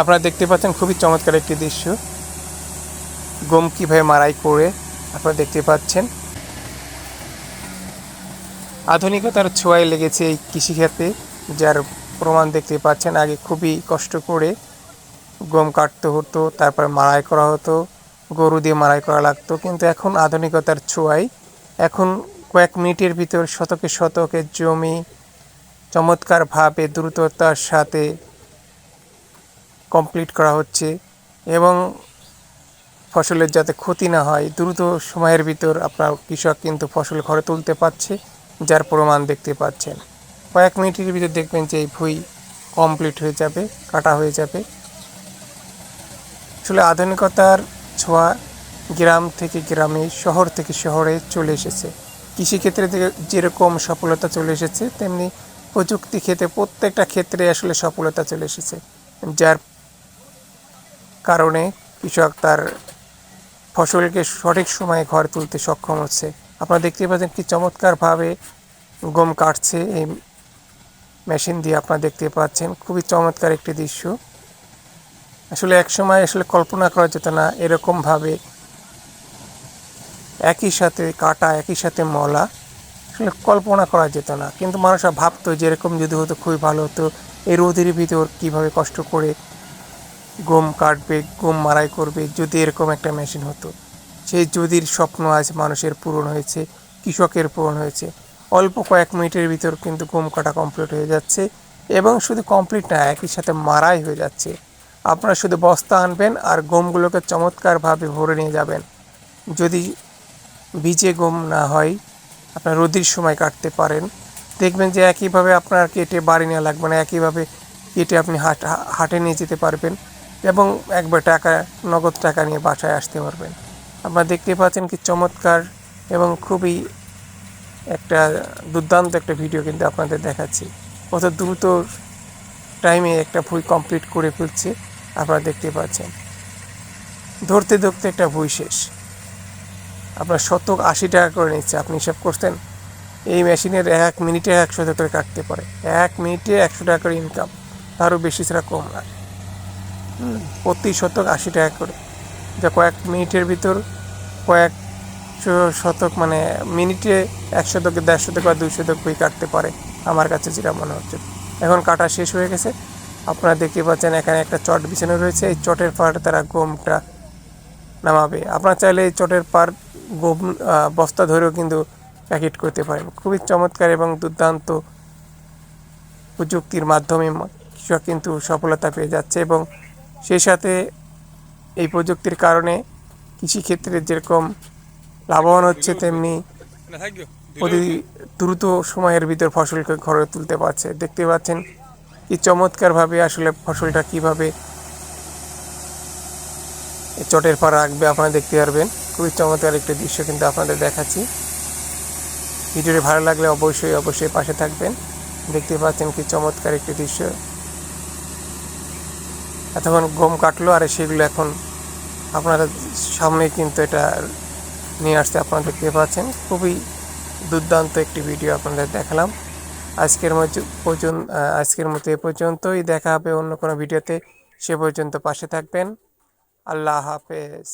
আপনারা দেখতে পাচ্ছেন খুবই চমৎকার একটি দৃশ্য। গম কীভাবে মারাই করে আপনারা দেখতে পাচ্ছেন। আধুনিকতার ছোঁয়ায় লেগেছে এই কৃষিক্ষেত্রে যার প্রমাণ দেখতে পাচ্ছেন। আগে খুবই কষ্ট করে গম কাটতে হতো, তারপর মারাই করা হতো, গরু দিয়ে মারাই করা লাগতো। কিন্তু এখন আধুনিকতার ছোঁয়ায়, এখন কয়েক মিনিটের ভিতর শতকে শতকে জমি চমৎকারভাবে দ্রুততার সাথে কমপ্লিট করা হচ্ছে এবং ফসলের যাতে ক্ষতি না হয়, দ্রুত সময়ের ভিতর আপনার কৃষক কিন্তু ফসল ঘরে তুলতে পারছে, যার প্রমাণ দেখতে পাচ্ছেন। কয়েক মিনিটের ভিতর দেখবেন যে এই ভুঁই কমপ্লিট হয়ে যাবে, কাটা হয়ে যাবে। আসলে আধুনিকতার ছোঁয়া গ্রাম থেকে গ্রামে, শহর থেকে শহরে চলে এসেছে। কৃষিক্ষেত্রে যেরকম সফলতা চলে এসেছে, তেমনি প্রযুক্তি ক্ষেত্রে প্রত্যেকটা ক্ষেত্রে আসলে সফলতা চলে এসেছে, যার কারণে কৃষক তার ফসলকে সঠিক সময়ে ঘরে তুলতে সক্ষম হচ্ছে। আপনারা দেখতে পাচ্ছেন কি চমৎকারভাবে গম কাটছে এই মেশিন দিয়ে আপনারা দেখতে পাচ্ছেন। খুবই চমৎকার একটি দৃশ্য। আসলে এক সময় আসলে কল্পনা করা যেত না, এরকমভাবে একই সাথে কাটা, একই সাথে মলা, আসলে কল্পনা করা যেত না। কিন্তু মানুষরা ভাবতো যে এরকম যদি হতো, খুবই ভালো হতো। এই রোদের ভিতর কীভাবে কষ্ট করে গম কাটবে গম মারাই করবে, যদি এরকম একটা মেশিন হতো। সেই যদির স্বপ্ন আজ মানুষের পূরণ হয়েছে, কৃষকের পূরণ হয়েছে। অল্প কয়েক মিনিটের ভিতর কিন্তু গম কাটা কমপ্লিট হয়ে যাচ্ছে এবং শুধু কমপ্লিট না, একই সাথে মারাই হয়ে যাচ্ছে। আপনারা শুধু বস্তা আনবেন আর গমগুলোকে চমৎকারভাবে ভরে নিয়ে যাবেন। যদি বীজে গম না হয়, আপনার রোদির সময় কাটতে পারেন। দেখবেন যে একইভাবে আপনার কেটে বাড়ি নেওয়া লাগবে না, একইভাবে কেটে আপনি হাট, হাটে নিয়ে যেতে পারবেন। এবং একবার টাকা, নগদ টাকা নিয়ে বাসায় আসতে পারবেন। আপনারা দেখতে পাচ্ছেন কি চমৎকার এবং খুবই একটা দুর্দান্ত একটা ভিডিও কিন্তু আপনাদের দেখাচ্ছি। কত দ্রুত টাইমে একটা ভুই কমপ্লিট করে ফেলছে, আপনারা দেখতে পাচ্ছেন। ধরতে ধরতে একটা ভুই শেষ। আপনার শতক আশি টাকা করে নিচ্ছে, আপনি হিসাব করছেন? এই মেশিনের এক মিনিটে একশো টাকা করে কাটতে পারে। এক মিনিটে একশো টাকা করে ইনকাম তারও বেশি ছাড়া কম না। প্রতি শতক আশি টাকা করে। যা কয়েক মিনিটের ভিতর কয়েক শতক মানে মিনিটে এক শতক, দেড় শতক বা দুই শতক বই কাটতে পারে আমার কাছে যেটা মনে হচ্ছে। এখন কাটা শেষ হয়ে গেছে। আপনারা দেখতে পাচ্ছেন এখানে একটা চট বিছানো রয়েছে। এই চটের পাড়ে তারা গমটা নামাবে। আপনারা চাইলে এই চটের পার গম বস্তা ধরেও কিন্তু প্যাকেট করতে পারেন। খুবই চমৎকার এবং দুর্দান্ত প্রযুক্তির মাধ্যমে কৃষক কিন্তু সফলতা পেয়ে যাচ্ছে এবং সেই সাথে এই প্রযুক্তির কারণে কৃষিক্ষেত্রে যেরকম লাভবান হচ্ছে, তেমনি অতি দ্রুত সময়ের ভিতর ফসলকে ঘরে তুলতে পারছে। দেখতে পাচ্ছেন কি চমৎকারভাবে আসলে ফসলটা কীভাবে চটের পর রাখবে আপনারা দেখতে পারবেন। খুবই চমৎকার একটি দৃশ্য কিন্তু আপনাদের দেখাচ্ছি। ভিডিওটি ভালো লাগলে অবশ্যই অবশ্যই পাশে থাকবেন। দেখতে পাচ্ছেন কি চমৎকার একটি দৃশ্য। এতক্ষণ গম কাটলো আর সেগুলো এখন আপনারা সামনে কিন্তু এটা নিয়ে আসতে আপনারা দেখতে পাচ্ছেন। খুবই দুর্দান্ত একটি ভিডিও আপনাদের দেখালাম। আজকের পর্যন্ত আজকের মতো এ পর্যন্তই। দেখা হবে অন্য কোনো ভিডিওতে। সে পর্যন্ত পাশে থাকবেন। আল্লাহ হাফেজ।